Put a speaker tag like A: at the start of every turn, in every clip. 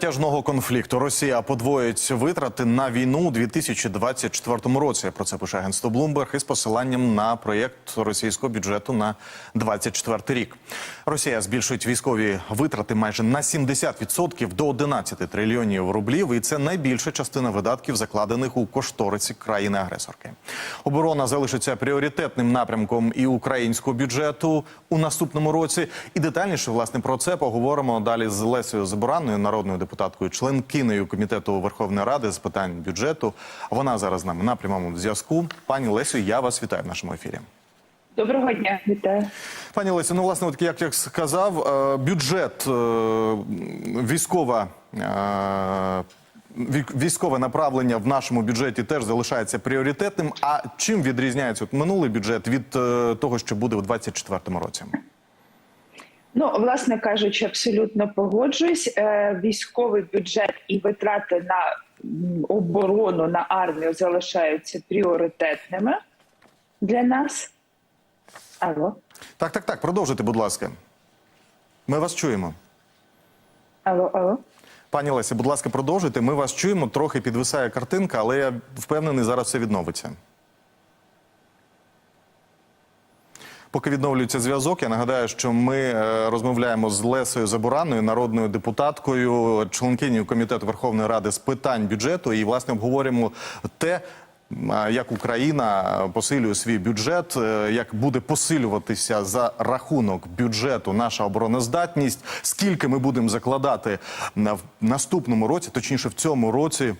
A: затяжного конфлікту Росія подвоїть витрати на війну у 2024 році. Про це пише агентство Bloomberg із посиланням на проєкт російського бюджету на 2024 рік. Росія збільшить військові витрати майже на 70% до 11 трильйонів рублів, і це найбільша частина видатків, закладених у кошторисі країни-агресорки. Оборона залишиться пріоритетним напрямком і українського бюджету у наступному році. І детальніше власне про це поговоримо далі з Лесею Забуранною, народною депутаткою, членкинею комітету Верховної Ради з питань бюджету. Вона зараз з нами на прямому зв'язку. Пані Лесю, я вас вітаю в нашому ефірі.
B: Доброго дня, вітаю.
A: Пані Лесю, ну власне, от як я сказав, е, бюджет е, військова. е, Військове направлення в нашому бюджеті теж залишається пріоритетним. А чим відрізняється от минулий бюджет від того, що буде у 2024 році?
B: Ну, власне кажучи, абсолютно погоджуюсь. Е, Військовий бюджет і витрати на оборону на армію залишаються пріоритетними для нас. Алло,
A: Так, так, так. Продовжуйте, будь ласка. Ми вас чуємо.
B: алло, алло.
A: Пані Лесі, будь ласка, продовжуйте. Ми вас чуємо. Трохи підвисає картинка, але я впевнений, зараз все відновиться. Поки відновлюється зв'язок, я нагадаю, що ми е, розмовляємо з Лесою Забураною, народною депутаткою, членкинею комітету Верховної Ради з питань бюджету, і власне обговорюємо те. Як Україна посилює свій бюджет, е, як буде посилюватися за рахунок бюджету наша обороноздатність, скільки ми будемо закладати в наступному році, точніше в цьому році, е,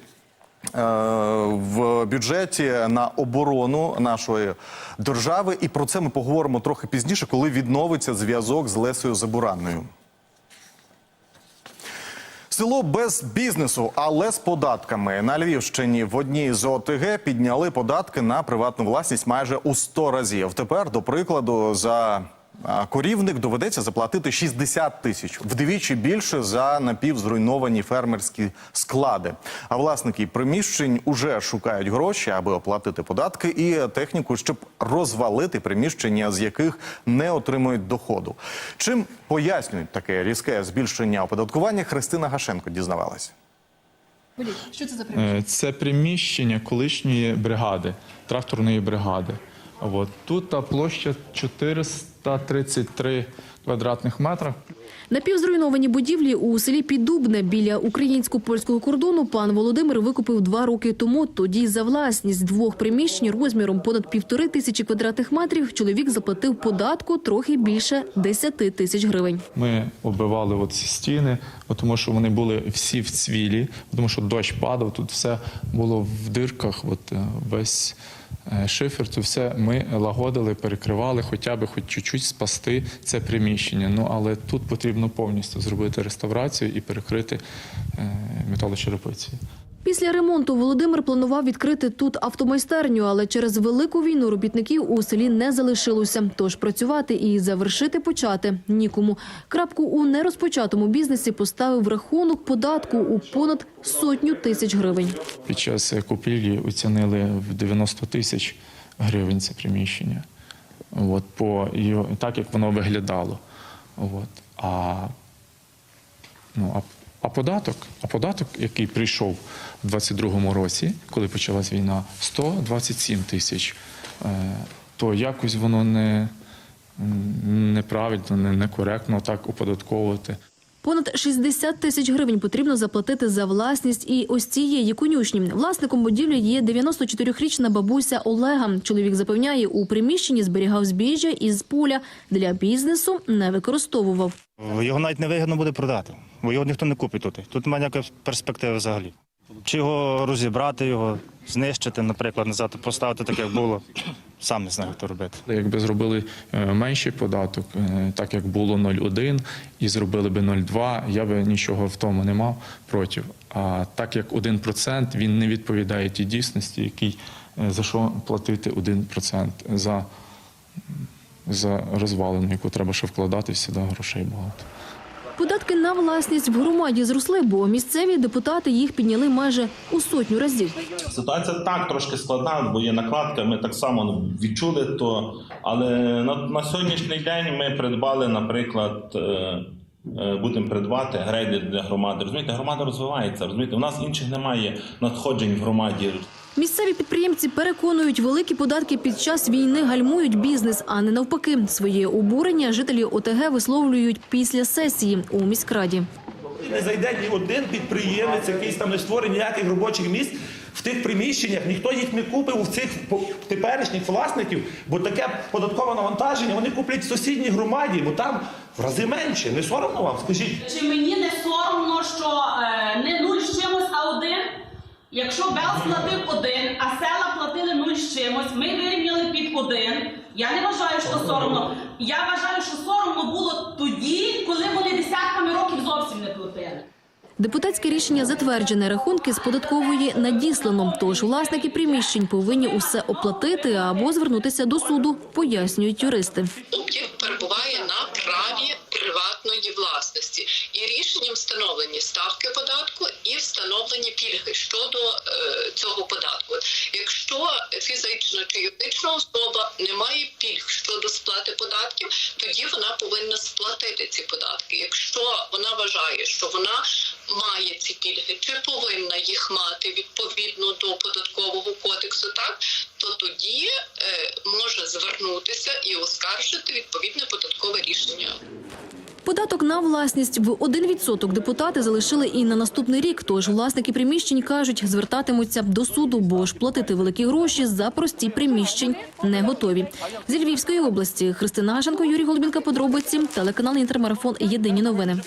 A: в бюджеті на оборону нашої держави. І про це ми поговоримо трохи пізніше, коли відновиться зв'язок з Лесею Забуранною. Село без бізнесу, але з податками на Львівщині в одній з ОТГ підняли податки на приватну власність майже у 100 разів. Тепер, до прикладу, за корівник доведеться заплатити 60 тисяч, вдвічі більше за напівзруйновані фермерські склади. А власники приміщень уже шукають гроші, аби оплатити податки і техніку, щоб розвалити приміщення, з яких не отримують доходу. Чим пояснюють таке різке збільшення оподаткування, Христина Гашенко дізнавалася.
C: Що це за приміщення?
D: Е, Це приміщення колишньої бригади, тракторної бригади. От. Тут та площа 433 квадратних метра.
C: Напівзруйновані будівлі у селі Піддубне біля українсько-польського кордону пан Володимир викупив два роки тому. Тоді за власність двох приміщень розміром понад півтори тисячі квадратних метрів чоловік заплатив податку трохи більше 10 тисяч гривень.
D: Ми оббивали от ці стіни, тому що вони були всі в цвілі, тому що дощ падав, тут все було в дирках, от е, весь шифер, то все ми лагодили, перекривали, хоча б хоч чуть-чуть спасти це приміщення. Ну але тут потрібно повністю зробити реставрацію і перекрити е, металочерепицею.
C: Після ремонту Володимир планував відкрити тут автомайстерню, але через велику війну робітників у селі не залишилося. Тож працювати і завершити почати нікому. Крапку у нерозпочатому бізнесі поставив рахунок податку у понад сотню тисяч гривень.
D: Під час купівлі оцінили в 90 тисяч гривень це приміщення. От, по, так, як воно виглядало. От. А, ну, а, а, податок, а податок, який прийшов у 22-му році, коли почалась війна, 127 тисяч, е, то якось воно не, неправильно, не, некоректно так оподатковувати.
C: Понад 60 тисяч гривень потрібно заплатити за власність і ось цієї конюшні. Власником будівлі є 94-річна бабуся Олега. Чоловік запевняє, у приміщенні зберігав збіжжя із поля для бізнесу не використовував.
E: Його навіть не вигідно буде продати, бо його ніхто не купить тут. Тут немає ніякої перспективи взагалі. Чи його розібрати, його знищити, наприклад, назад, поставити так, як було, сам не знаю, то робити.
D: Якби зробили е, менший податок, е, так як було 0,1 і зробили би 0,2, я би нічого в тому не мав проти. А так як 1% він не відповідає тій дійсності, який е, за що платити 1% за, за розвалену, яку треба ще вкладати сюди грошей багато.
C: Податки на власність в громаді зросли, бо місцеві депутати їх підняли майже у сотню разів.
F: Ситуація так трошки складна, бо є накладка. Ми так само відчули то. Але на, на сьогоднішній день ми придбали, наприклад, е, е, будемо придбати грейдер для громади. Розумієте, громада розвивається. Розумієте, у нас інших немає надходжень в громаді.
C: Місцеві підприємці переконують, великі податки під час війни гальмують бізнес, а не навпаки. Своє обурення жителі ОТГ висловлюють після сесії у міськраді.
G: Не зайде ні один підприємець, якийсь там не створить ніяких робочих місць в тих приміщеннях. Ніхто їх не купив у цих теперішніх власників, бо таке податкове навантаження вони куплять в сусідній громаді, бо там в рази менше. Не соромно вам? Скажіть.
H: Чи мені не соромно, що е, не нуль з чимось? Якщо Белс платив один, а села платили нуль з чимось, ми вирівняли під один. Я не вважаю, що соромно. Я вважаю, що соромно було тоді, коли вони десятками років зовсім не платили.
C: Депутатське рішення затверджене, рахунки з податкової надіслано. Тож власники приміщень повинні усе оплатити або звернутися до суду, пояснюють юристи.
I: об'єкт перебуває приватної власності, і рішенням встановлені ставки податку і встановлені пільги щодо е, цього податку. Якщо фізична чи юридична особа не має пільг щодо сплати податків, тоді вона повинна сплатити ці податки. Якщо вона вважає, що вона має ці пільги, чи повинна їх мати відповідно до податкового кодексу, так то тоді е, може звернутися і оскаржити відповідне податкове рішення.
C: Податок на власність в 1% депутати залишили і на наступний рік. Тож власники приміщень кажуть, звертатимуться до суду, бо ж платити великі гроші за прості приміщень не готові. Зі Львівської області Христина Гашенко, Юрій Голубінка. Подробиці телеканал Інтермарафон. Єдині новини.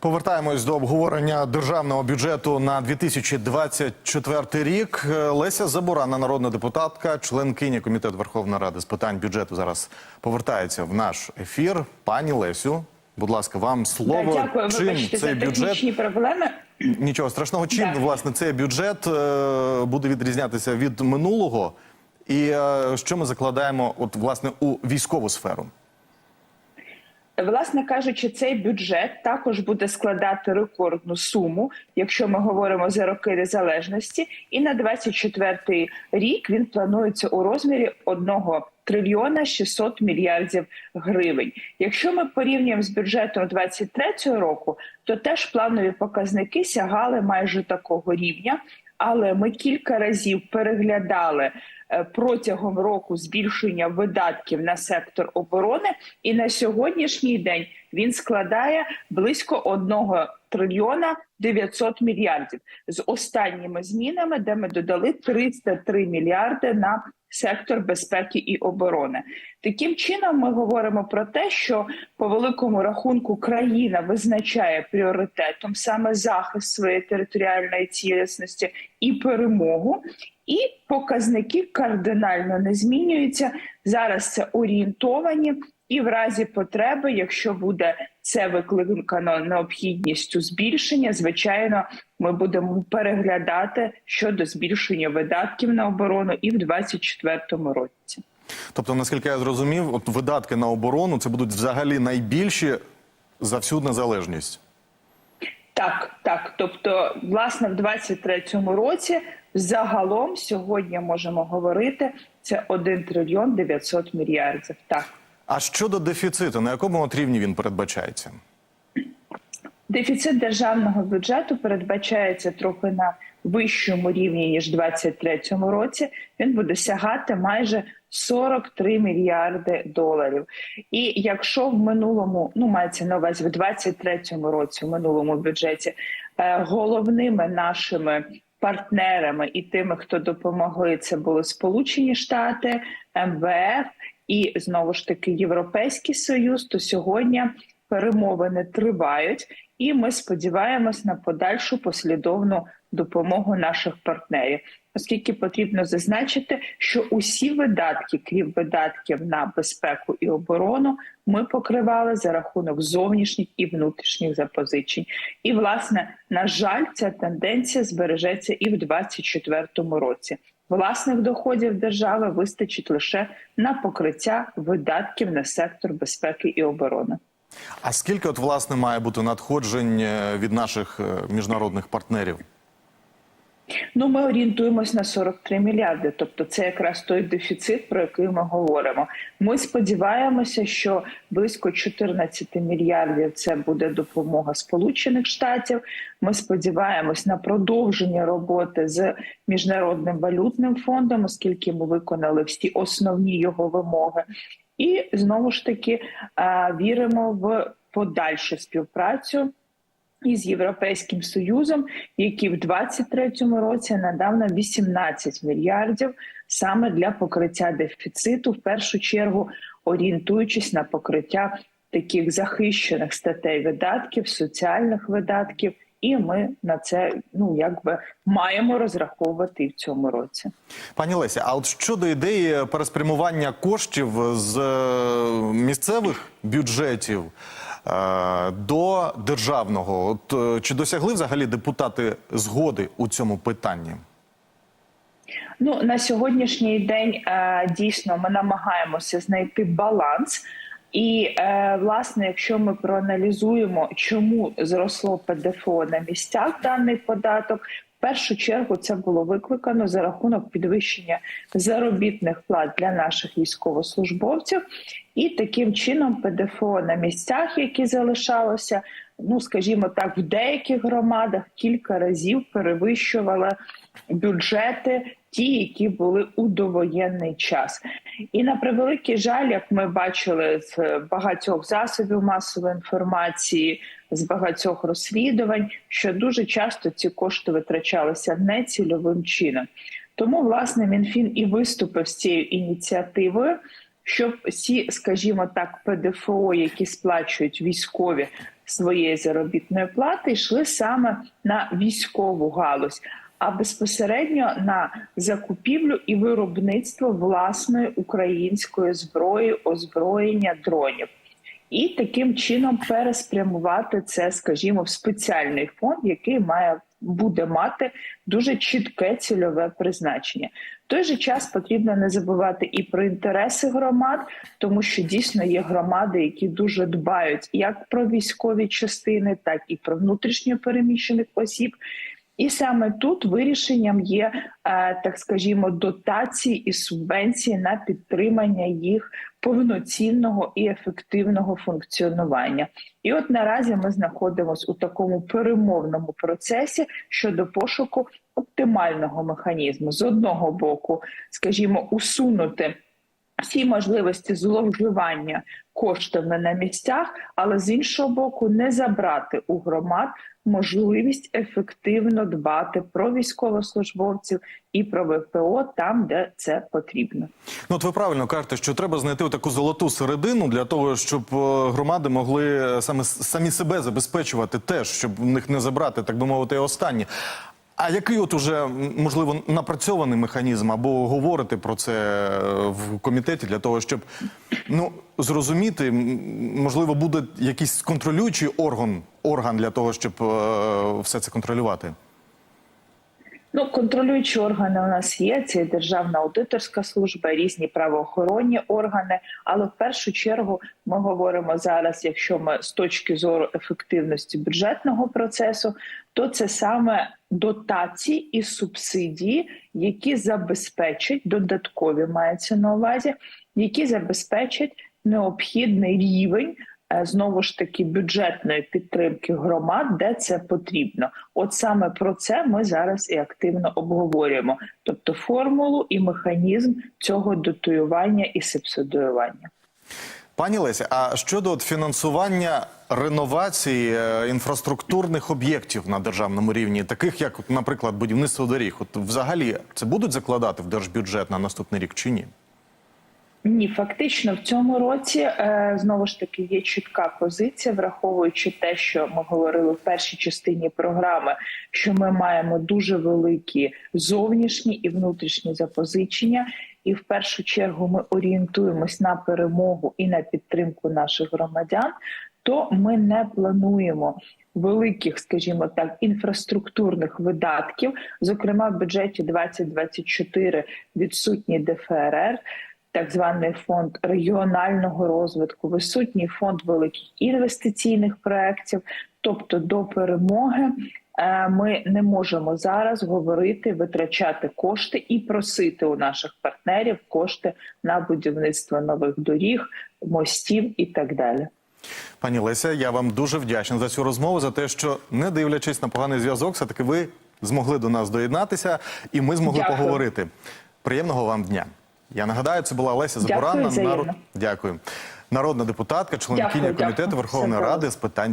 A: Повертаємось до обговорення державного бюджету на 2024 рік. Е, Леся Забурана, народна депутатка, членкиня комітету Верховної Ради з питань бюджету, зараз повертається в наш ефір. Пані Лесю, будь ласка, вам слово.
B: Да, дякую,
A: Чим
B: вибачте
A: цей
B: за
A: бюджет
B: технічні проблеми.
A: нічого страшного? Чим
B: Да.
A: власне цей бюджет е, буде відрізнятися від минулого? І е, що ми закладаємо, от власне у військову сферу?
B: Власне кажучи, цей бюджет також буде складати рекордну суму, якщо ми говоримо за роки незалежності. І на 24 рік він планується у розмірі 1 трильйона 600 мільярдів гривень. Якщо ми порівнюємо з бюджетом 23 року, то теж планові показники сягали майже такого рівня. Але ми кілька разів переглядали е, протягом року збільшення видатків на сектор оборони, і на сьогоднішній день він складає близько 1 трильйона 900 мільярдів. З останніми змінами, де ми додали 303 мільярди на сектор безпеки і оборони. Таким чином, ми говоримо про те, що по великому рахунку країна визначає пріоритетом саме захист своєї територіальної цілісності і перемогу. І показники кардинально не змінюються. Зараз це орієнтовані, і в разі потреби, якщо буде це викликано необхідністю збільшення, звичайно, ми будемо переглядати щодо збільшення видатків на оборону і в 2024 році.
A: Тобто, наскільки я зрозумів, от видатки на оборону це будуть взагалі найбільші за всю незалежність.
B: Так, так. Тобто, власне, в 23-му році загалом сьогодні можемо говорити це 1 трильйон 900 мільярдів. Так.
A: А щодо дефіциту, на якому от рівні він передбачається?
B: Дефіцит державного бюджету передбачається трохи на вищому рівні ніж в 2023 році. Він буде сягати майже 43 мільярди доларів. І якщо в минулому, ну мається на увазі в 2023 році, в минулому бюджеті, е, головними нашими партнерами і тими, хто допомогли, це були Сполучені Штати, МВФ і знову ж таки Європейський Союз, то сьогодні перемовини тривають, і ми сподіваємось на подальшу послідовну допомогу наших партнерів, оскільки потрібно зазначити, що усі видатки, крім видатків на безпеку і оборону, ми покривали за рахунок зовнішніх і внутрішніх запозичень. І власне, на жаль, ця тенденція збережеться і в 2024 році. Власних доходів держави вистачить лише на покриття видатків на сектор безпеки і оборони.
A: А скільки от власне має бути надходжень е, від наших е, міжнародних партнерів?
B: Ну, ми орієнтуємось на 43 мільярди. Тобто, це якраз той дефіцит, про який ми говоримо. Ми сподіваємося, що близько 14 мільярдів це буде допомога Сполучених Штатів. Ми сподіваємось на продовження роботи з міжнародним валютним фондом, оскільки ми виконали всі основні його вимоги. І знову ж таки віримо в подальшу співпрацю із Європейським Союзом, який в 2023 році надав нам 18 мільярдів саме для покриття дефіциту, в першу чергу орієнтуючись на покриття таких захищених статей видатків, соціальних видатків. І ми на це ну якби маємо розраховувати в цьому році.
A: Пані Леся, а от щодо ідеї переспрямування коштів з е, місцевих бюджетів до державного, от е, чи досягли взагалі депутати згоди у цьому питанні?
B: Ну на сьогоднішній день е, дійсно ми намагаємося знайти баланс. І е, власне, якщо ми проаналізуємо, чому зросло ПДФО на місцях даний податок, першу чергу це було викликано за рахунок підвищення заробітних плат для наших військовослужбовців, і таким чином ПДФО на місцях, які залишалося, ну скажімо так, в деяких громадах кілька разів перевищувало бюджети, ті, які були у довоєнний час. І на превеликий жаль, як ми бачили з багатьох засобів масової інформації, з багатьох розслідувань, що дуже часто ці кошти витрачалися нецільовим чином. Тому власне Мінфін і виступив з цією ініціативою, щоб всі, скажімо так, ПДФО, які сплачують військові своєї заробітної плати, йшли саме на військову галузь. А безпосередньо на закупівлю і виробництво власної української зброї, озброєння дронів, і таким чином переспрямувати це, скажімо, в спеціальний фонд, який має буде мати дуже чітке цільове призначення. В той же час потрібно не забувати і про інтереси громад, тому що дійсно є громади, які дуже дбають як про військові частини, так і про внутрішньо переміщених осіб. І саме тут вирішенням є, е, так скажімо, дотації і субвенції на підтримання їх повноцінного і ефективного функціонування. І от наразі ми знаходимося у такому перемовному процесі щодо пошуку оптимального механізму з одного боку, скажімо, усунути. Всі можливості зловживання коштами на місцях, але з іншого боку, не забрати у громад можливість ефективно дбати про військовослужбовців і про ВПО там, де це потрібно.
A: Ну, от ви правильно кажете, що треба знайти таку золоту середину для того, щоб е, громади могли саме самі себе забезпечувати теж, щоб в них не забрати, так би мовити, останні. А який от уже можливо напрацьований механізм або говорити про це е, в комітеті для того, щоб ну зрозуміти, можливо, буде якийсь контролюючий орган, орган для того, щоб е, все це контролювати?
B: Ну, контролюючі органи у нас є. Це Державна аудиторська служба, різні правоохоронні органи. Але в першу чергу ми говоримо зараз, якщо ми з точки зору ефективності бюджетного процесу, то це саме дотації і субсидії, які забезпечать додаткові мається на увазі, які забезпечать необхідний рівень е, знову ж таки бюджетної підтримки громад, де це потрібно. От саме про це ми зараз і активно обговорюємо, тобто формулу і механізм цього дотуювання і субсидіювання.
A: Пані Леся, а щодо от фінансування реновації е, інфраструктурних об'єктів на державному рівні, таких як, наприклад, будівництво доріг, от взагалі це будуть закладати в держбюджет на наступний рік чи ні?
B: Ні, фактично в цьому році е, знову ж таки є чітка позиція, враховуючи те, що ми говорили в першій частині програми, що ми маємо дуже великі зовнішні і внутрішні запозичення, і в першу чергу ми орієнтуємось на перемогу і на підтримку наших громадян. То ми не плануємо великих, скажімо так, інфраструктурних видатків. Зокрема, в бюджеті 2024 відсутній ДФРР. Так званий фонд регіонального розвитку, висутній фонд великих інвестиційних проєктів. Тобто до перемоги е, ми не можемо зараз говорити, витрачати кошти і просити у наших партнерів кошти на будівництво нових доріг, мостів і так далі.
A: Пані Леся, я вам дуже вдячний за цю розмову, за те, що не дивлячись на поганий зв'язок, все таки ви змогли до нас доєднатися, і ми змогли
B: Дякую.
A: поговорити. Приємного вам дня. Я нагадаю, це була Леся
B: Дякую,
A: Забуранна,
B: взаємно.
A: народ... дякую, народна депутатка, членкиня
B: Дякую,
A: комітету
B: дякую.
A: Верховної Ради з питань